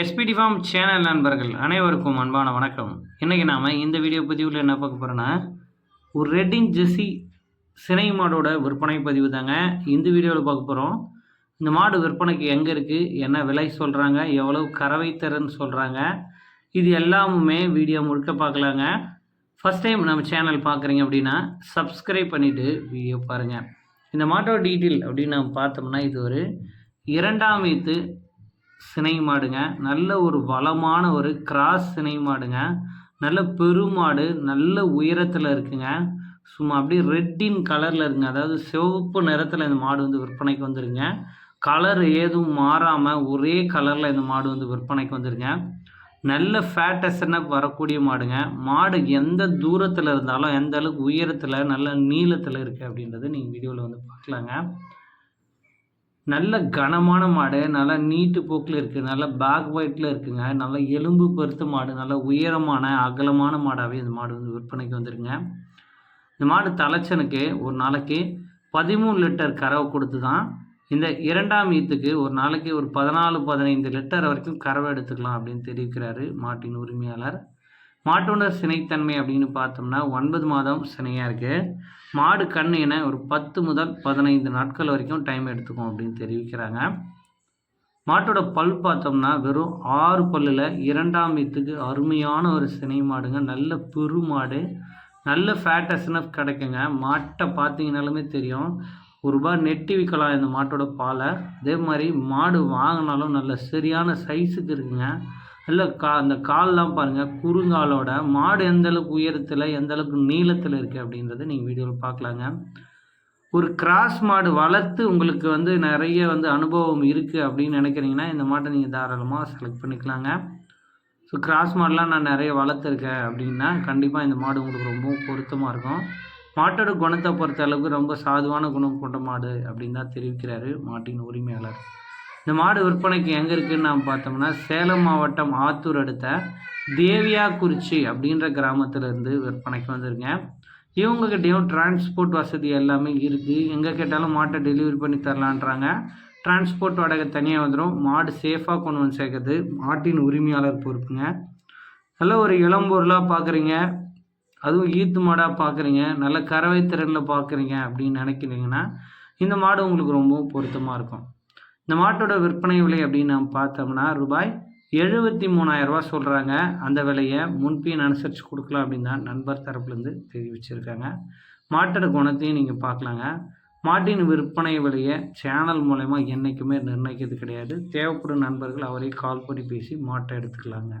SPD form channel நண்பர்கள் அனைவருக்கும் அன்பான வணக்கம். இன்றைக்கி நாம் இந்த வீடியோ பதிவில் என்ன பார்க்க போகிறோன்னா ஒரு ரெட்டிங் ஜெஸ்ஸி சினை மாடோட விற்பனை பதிவு தாங்க. இந்த வீடியோவில் பார்க்க போகிறோம் இந்த மாடு விற்பனைக்கு எங்கே இருக்குது என்ன விலை சொல்கிறாங்க எவ்வளவு கறவை தரன்னு சொல்கிறாங்க இது எல்லாமுமே வீடியோ முழுக்க பார்க்கலாங்க. ஃபஸ்ட் டைம் நம்ம சேனல் பார்க்குறீங்க அப்படின்னா சப்ஸ்கிரைப் பண்ணிவிட்டு வீடியோ பாருங்கள் இந்த மாட்டோட டீட்டெயில் அப்படின்னு நம்ம பார்த்தோம்னா இது ஒரு இரண்டாம் வீத்து சினை மாடுங்க. நல்ல ஒரு வளமான ஒரு கிராஸ் சினை மாடுங்க. நல்ல பெருமாடு நல்ல உயரத்தில் இருக்குங்க. சும்மா அப்படியே ரெட்டின் கலரில் இருக்குங்க அதாவது சிவப்பு நிறத்தில் இந்த மாடு வந்து விற்பனைக்கு வந்துருங்க. கலர் ஏதும் மாறாமல் ஒரே கலரில் இந்த மாடு வந்து விற்பனைக்கு வந்துருங்க. நல்ல ஃபேட்டஸ்ன்னு வரக்கூடிய மாடுங்க. மாடு எந்த தூரத்தில் இருந்தாலும் எந்த அளவுக்கு உயரத்தில் நல்ல நீளத்தில் இருக்குது அப்படின்றத நீங்கள் வீடியோவில் வந்து பார்க்கலாங்க. நல்ல கனமான மாடு நல்லா நீட்டு போக்கில் இருக்குது நல்ல பேக் ஒயிட்டில் இருக்குங்க. நல்ல எலும்பு பருத்த மாடு நல்ல உயரமான அகலமான மாடாகவே இந்த மாடு வந்து விற்பனைக்கு வந்துருங்க இந்த மாடு தலைச்சனுக்கு ஒரு நாளைக்கு பதிமூணு லிட்டர் கறவை கொடுத்து தான் இந்த இரண்டாம் ஈத்துக்கு ஒரு நாளைக்கு ஒரு பதினாலு பதினைந்து லிட்டர் வரைக்கும் கறவை எடுத்துக்கலாம் அப்படின்னு தெரிவிக்கிறாரு மாட்டின் உரிமையாளர். மாட்டோட சினைத்தன்மை அப்படின்னு பார்த்தோம்னா ஒன்பது மாதம் சினையாக இருக்குது மாடு கண் என ஒரு பத்து முதல் பதினைந்து நாட்கள் வரைக்கும் டைம் எடுத்துக்கும் அப்படின்னு தெரிவிக்கிறாங்க. மாட்டோட பல் பார்த்தோம்னா வெறும் ஆறு பல்லில் இரண்டாம் வீத்துக்கு அருமையான ஒரு சினை மாடுங்க. நல்ல பெரு மாடு. நல்ல ஃபேட்டஸ்னப் கிடைக்குங்க. மாட்டை பார்த்தீங்கனாலுமே தெரியும். ஒரு ரூபாய் நெட்டி விற்கலாம் இந்த மாட்டோட பாலை. அதே மாதிரி மாடு வாங்கினாலும் நல்ல சரியான சைஸுக்கு இருக்குங்க. இல்லை கா அந்த கால்லாம் பாருங்கள் குறுங்காலோட மாடு எந்த அளவுக்கு உயரத்தில் எந்த அளவுக்கு நீளத்தில் இருக்குது அப்படின்றத நீங்கள் வீடியோவில் பார்க்கலாங்க ஒரு கிராஸ் மாடு வளர்த்து உங்களுக்கு வந்து நிறைய வந்து அனுபவம் இருக்குது அப்படின்னு நினைக்கிறீங்கன்னா இந்த மாட்டை நீங்கள் தாராளமாக செலக்ட் பண்ணிக்கலாங்க. ஸோ கிராஸ் மாடெலாம் நான் நிறைய வளர்த்துருக்கேன் அப்படின்னா கண்டிப்பாக இந்த மாடு உங்களுக்கு ரொம்பவும் பொருத்தமாக இருக்கும். மாட்டோட குணத்தை பொறுத்த அளவுக்கு ரொம்ப சாதுவான குணம் கொண்ட மாடு அப்படின்னு தான் தெரிவிக்கிறாரு மாட்டின் உரிமையாளர். இந்த மாடு விற்பனைக்கு எங்கே இருக்குதுன்னு நாம் பார்த்தோம்னா சேலம் மாவட்டம் ஆத்தூர் அடுத்த தேவியாக்குறிச்சி அப்படின்ற கிராமத்திலேருந்து விற்பனைக்கு வந்துருங்க இவங்ககிட்டையும் டிரான்ஸ்போர்ட் வசதி எல்லாமே இருக்குது எங்கே கேட்டாலும் மாட்டை டெலிவரி பண்ணி தரலான்றாங்க. டிரான்ஸ்போர்ட் வாடகை தனியாக வந்துடும் மாடு சேஃபாக கொண்டு வந்து சேர்க்குறது மாட்டின் உரிமையாளர் பொறுப்புங்க. நல்ல ஒரு இளம்பொருளாக பார்க்குறீங்க அதுவும் ஈத்து மாடாக பார்க்குறீங்க நல்ல கறவை திறனில் பார்க்குறீங்க அப்படின்னு நினைக்கிறீங்கன்னா இந்த மாடு உங்களுக்கு ரொம்பவும் பொருத்தமாக இருக்கும். இந்த மாட்டோட விற்பனை விலை அப்படின்னு நம்ம பார்த்தோம்னா ரூபாய் எழுபத்தி மூணாயிரரூபா சொல்கிறாங்க அந்த விலையை முன்பின் அனுசரித்து கொடுக்கலாம் அப்படின்னு தான் நண்பர் தரப்புலேருந்து தெரிவிச்சிருக்காங்க. மாட்டோட குணத்தையும் நீங்கள் பார்க்கலாங்க. மாட்டின் விற்பனை விலையை சேனல் மூலயமா என்றைக்குமே நிர்ணயிக்கிறது கிடையாது. தேவைப்படும் நண்பர்கள் அவரே கால் பண்ணி பேசி மாட்டை எடுத்துக்கலாங்க.